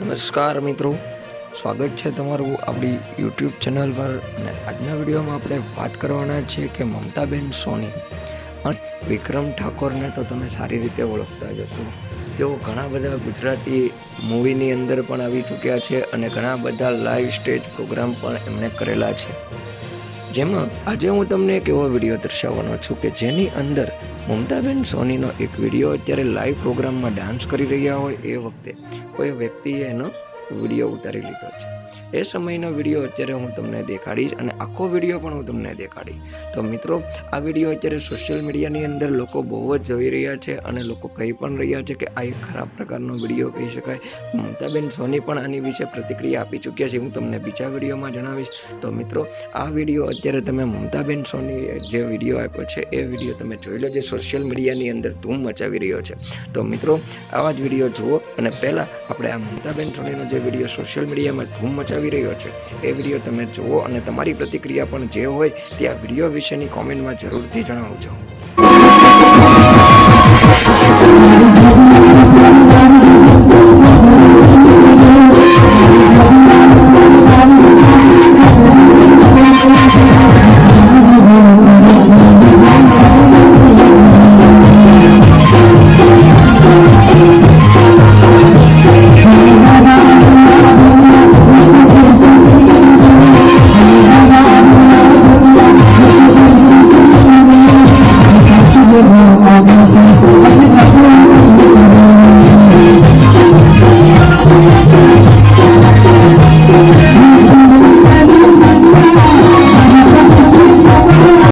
નમસ્કાર મિત્રો. સ્વાગત છે તમારું આપણી યુટ્યુબ ચેનલ પર અને આજના વિડીયોમાં આપણે વાત કરવાના છે કે મમતાબેન સોની અને વિક્રમ ઠાકોરને તો તમે સારી રીતે ઓળખતા જ હશો. તેઓ ઘણા બધા ગુજરાતી મૂવીની અંદર પણ આવી ચૂક્યા છે અને ઘણા બધા લાઈવ સ્ટેજ પ્રોગ્રામ પણ એમણે કરેલા છે. જેમાં આજે હું તમને એક એવો વીડિયો દર્શાવવાનો છું કે જેની અંદર મમતાબેન સોનીનો એક વીડિયો અત્યારે લાઈવ પ્રોગ્રામમાં ડાન્સ કરી રહ્યા હોય એ વખતે કોઈ વ્યક્તિએ એનો વીડિયો ઉતારી લીધો છે. એ સમયનો વીડિયો અત્યારે હું તમને દેખાડીશ અને આખો વીડિયો પણ હું તમને દેખાડીશ. તો મિત્રો, આ વીડિયો અત્યારે સોશિયલ મીડિયાની અંદર લોકો બહુ જ જોઈ રહ્યા છે અને લોકો કહી પણ રહ્યા છે કે આ એક ખરાબ પ્રકારનો વીડિયો કહી શકાય. મમતાબેન સોની પણ આની વિશે પ્રતિક્રિયા આપી ચૂક્યા છે, હું તમને બીજા વિડીયોમાં જણાવીશ. તો મિત્રો, આ વીડિયો અત્યારે તમે મમતાબેન સોની જે વીડિયો આપ્યો છે, એ વીડિયો તમે જોઈ લો, જે સોશિયલ મીડિયાની અંદર ધૂમ મચાવી રહ્યો છે. તો મિત્રો, આવા જ વીડિયો જુઓ અને પહેલાં આપણે આ મમતાબેન સોનીનો જે વીડિયો સોશિયલ મીડિયામાં ધૂમ મચાવી રહ્યો છે. એ વીડિયો તમે જુઓ અને તમારી પ્રતિક્રિયા પણ જે હોય તે આ વીડિયો વિશેની કોમેન્ટમાં જરૂરથી જણાવજો.